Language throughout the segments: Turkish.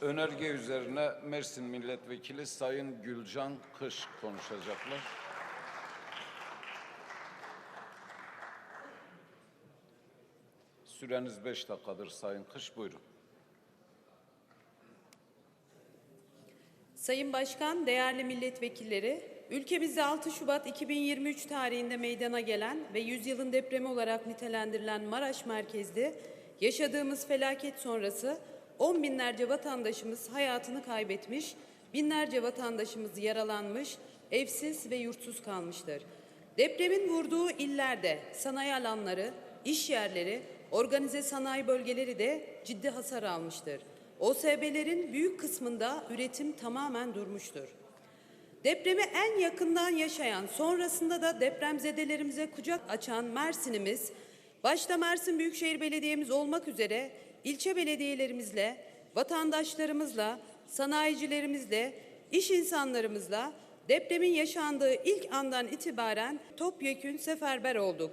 Önerge üzerine Mersin Milletvekili Sayın Gülcan Kış konuşacaklar. Süreniz beş dakikadır Sayın Kış. Buyurun. Sayın Başkan, değerli milletvekilleri, ülkemizde 6 Şubat 2023 tarihinde meydana gelen ve yüzyılın depremi olarak nitelendirilen Maraş merkezli yaşadığımız felaket sonrası on binlerce vatandaşımız hayatını kaybetmiş, binlerce vatandaşımız yaralanmış, evsiz ve yurtsuz kalmıştır. Depremin vurduğu illerde sanayi alanları, iş yerleri, organize sanayi bölgeleri de ciddi hasar almıştır. OSB'lerin büyük kısmında üretim tamamen durmuştur. Depremi en yakından yaşayan, sonrasında da depremzedelerimize kucak açan Mersin'imiz, başta Mersin Büyükşehir Belediye'miz olmak üzere ilçe belediyelerimizle, vatandaşlarımızla, sanayicilerimizle, iş insanlarımızla depremin yaşandığı ilk andan itibaren topyekün seferber olduk.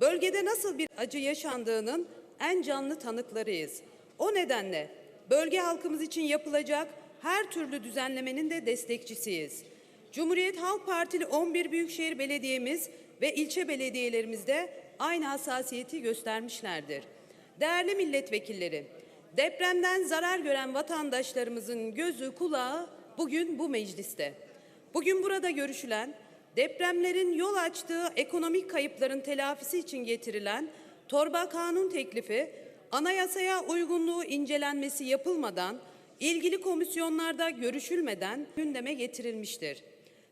Bölgede nasıl bir acı yaşandığının en canlı tanıklarıyız. O nedenle bölge halkımız için yapılacak her türlü düzenlemenin de destekçisiyiz. Cumhuriyet Halk Partili 11 Büyükşehir Belediye'miz ve ilçe belediyelerimiz de aynı hassasiyeti göstermişlerdir. Değerli milletvekilleri, depremden zarar gören vatandaşlarımızın gözü kulağı bugün bu mecliste. Bugün burada görüşülen depremlerin yol açtığı ekonomik kayıpların telafisi için getirilen torba kanun teklifi anayasaya uygunluğu incelenmesi yapılmadan ilgili komisyonlarda görüşülmeden gündeme getirilmiştir.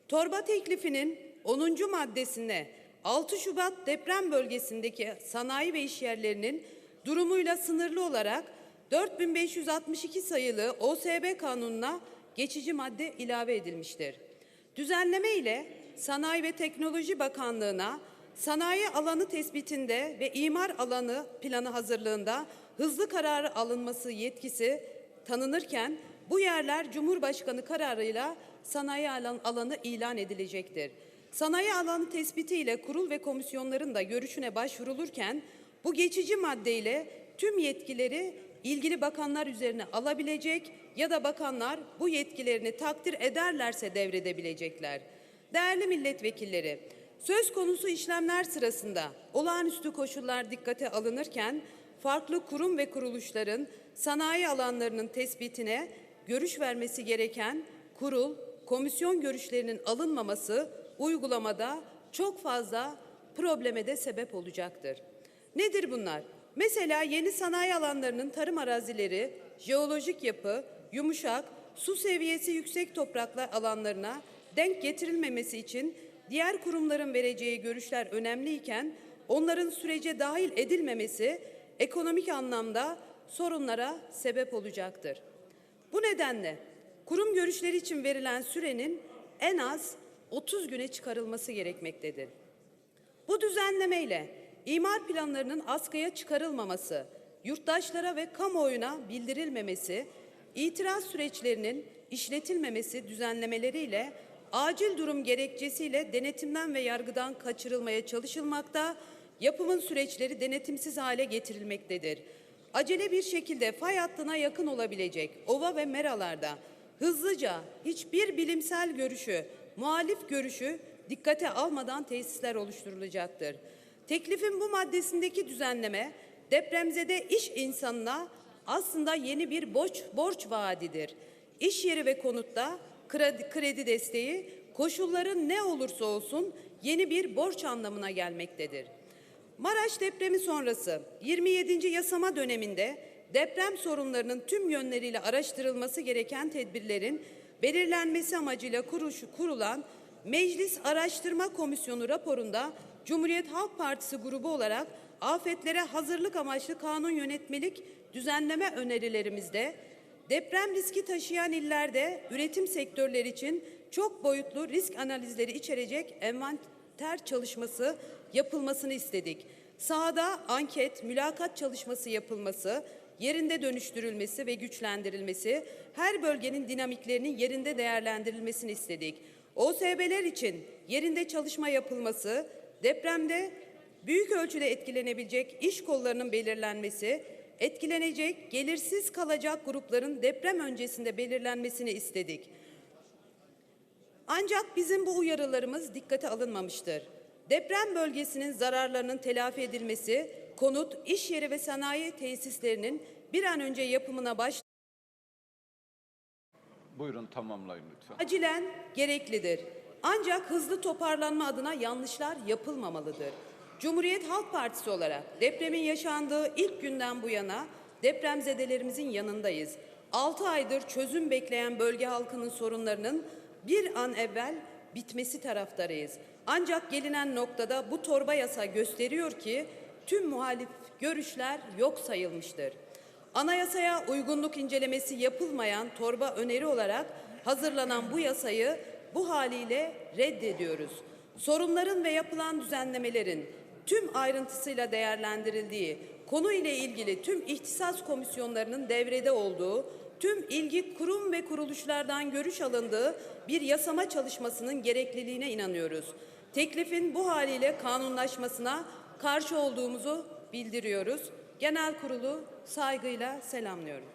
Torba teklifinin 10. maddesinde 6 Şubat deprem bölgesindeki sanayi ve iş yerlerinin durumuyla sınırlı olarak 4562 sayılı OSB kanununa geçici madde ilave edilmiştir. Düzenleme ile Sanayi ve Teknoloji Bakanlığı'na sanayi alanı tespitinde ve imar alanı planı hazırlığında hızlı kararı alınması yetkisi tanınırken bu yerler Cumhurbaşkanı kararıyla sanayi alan, alanı ilan edilecektir. Sanayi alanı tespiti ile kurul ve komisyonların da görüşüne başvurulurken bu geçici maddeyle tüm yetkileri ilgili bakanlar üzerine alabilecek ya da bakanlar bu yetkilerini takdir ederlerse devredebilecekler. Değerli milletvekilleri, söz konusu işlemler sırasında olağanüstü koşullar dikkate alınırken farklı kurum ve kuruluşların sanayi alanlarının tespitine görüş vermesi gereken kurul, komisyon görüşlerinin alınmaması uygulamada çok fazla probleme de sebep olacaktır. Nedir bunlar? Mesela yeni sanayi alanlarının tarım arazileri, jeolojik yapı, yumuşak, su seviyesi yüksek topraklar alanlarına denk getirilmemesi için diğer kurumların vereceği görüşler önemliyken onların sürece dahil edilmemesi ekonomik anlamda sorunlara sebep olacaktır. Bu nedenle kurum görüşleri için verilen sürenin en az 30 güne çıkarılması gerekmektedir. Bu düzenlemeyle imar planlarının askıya çıkarılmaması, yurttaşlara ve kamuoyuna bildirilmemesi, itiraz süreçlerinin işletilmemesi düzenlemeleriyle acil durum gerekçesiyle denetimden ve yargıdan kaçırılmaya çalışılmakta, yapımın süreçleri denetimsiz hale getirilmektedir. Acele bir şekilde fay hattına yakın olabilecek ova ve meralarda hızlıca hiçbir bilimsel görüşü, muhalif görüşü dikkate almadan tesisler oluşturulacaktır. Teklifin bu maddesindeki düzenleme depremzede iş insanına aslında yeni bir borç, borç vaadidir. İş yeri ve konutta kredi, kredi desteği koşulların ne olursa olsun yeni bir borç anlamına gelmektedir. Maraş depremi sonrası 27. yasama döneminde deprem sorunlarının tüm yönleriyle araştırılması gereken tedbirlerin belirlenmesi amacıyla kuruş, kurulan Meclis Araştırma Komisyonu raporunda Cumhuriyet Halk Partisi grubu olarak afetlere hazırlık amaçlı kanun yönetmelik düzenleme önerilerimizde deprem riski taşıyan illerde üretim sektörleri için çok boyutlu risk analizleri içerecek envanter çalışması yapılmasını istedik. Sahada anket, mülakat çalışması yapılması, yerinde dönüştürülmesi ve güçlendirilmesi, her bölgenin dinamiklerinin yerinde değerlendirilmesini istedik. OSB'ler için yerinde çalışma yapılması, depremde büyük ölçüde etkilenebilecek iş kollarının belirlenmesi, etkilenecek, gelirsiz kalacak grupların deprem öncesinde belirlenmesini istedik. Ancak bizim bu uyarılarımız dikkate alınmamıştır. Deprem bölgesinin zararlarının telafi edilmesi, konut, iş yeri ve sanayi tesislerinin bir an önce yapımına baş Buyurun tamamlayın lütfen. acilen gereklidir. Ancak hızlı toparlanma adına yanlışlar yapılmamalıdır. Cumhuriyet Halk Partisi olarak depremin yaşandığı ilk günden bu yana depremzedelerimizin yanındayız. 6 aydır çözüm bekleyen bölge halkının sorunlarının bir an evvel bitmesi taraftarıyız. Ancak gelinen noktada bu torba yasa gösteriyor ki tüm muhalif görüşler yok sayılmıştır. Anayasaya uygunluk incelemesi yapılmayan torba öneri olarak hazırlanan bu yasayı bu haliyle reddediyoruz. Sorunların ve yapılan düzenlemelerin tüm ayrıntısıyla değerlendirildiği, konu ile ilgili tüm ihtisas komisyonlarının devrede olduğu, tüm ilgi kurum ve kuruluşlardan görüş alındığı bir yasama çalışmasının gerekliliğine inanıyoruz. Teklifin bu haliyle kanunlaşmasına karşı olduğumuzu bildiriyoruz. Genel kurulu saygıyla selamlıyorum.